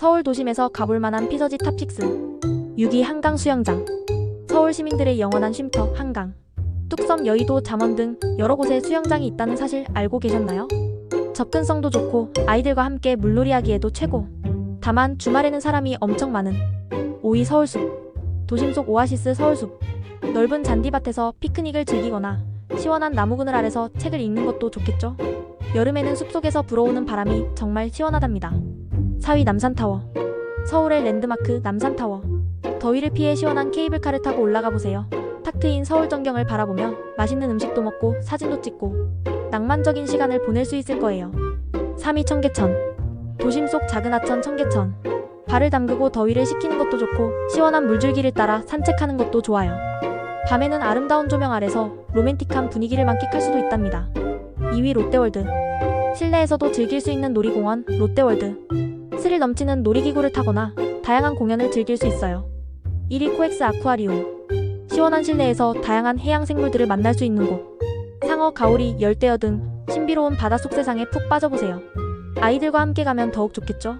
서울 도심에서 가볼 만한 피서지 탑6 6위 한강 수영장 서울 시민들의 영원한 쉼터 한강 뚝섬 여의도 잠원 등 여러 곳에 수영장이 있다는 사실 알고 계셨나요? 접근성도 좋고 아이들과 함께 물놀이 하기에도 최고 다만 주말에는 사람이 엄청 많은 5위 서울숲 도심 속 오아시스 서울숲 넓은 잔디밭에서 피크닉을 즐기거나 시원한 나무 그늘 아래서 책을 읽는 것도 좋겠죠? 여름에는 숲속에서 불어오는 바람이 정말 시원하답니다. 4위 남산타워 서울의 랜드마크 남산타워 더위를 피해 시원한 케이블카를 타고 올라가 보세요. 탁 트인 서울 전경을 바라보며 맛있는 음식도 먹고 사진도 찍고 낭만적인 시간을 보낼 수 있을 거예요. 3위 청계천 도심 속 작은 하천 청계천 발을 담그고 더위를 식히는 것도 좋고 시원한 물줄기를 따라 산책하는 것도 좋아요. 밤에는 아름다운 조명 아래서 로맨틱한 분위기를 만끽할 수도 있답니다. 2위 롯데월드 실내에서도 즐길 수 있는 놀이공원 롯데월드 스릴 넘치는 놀이기구를 타거나 다양한 공연을 즐길 수 있어요. 1위 코엑스 아쿠아리움 시원한 실내에서 다양한 해양 생물들을 만날 수 있는 곳 상어, 가오리, 열대어 등 신비로운 바닷속 세상에 푹 빠져보세요. 아이들과 함께 가면 더욱 좋겠죠?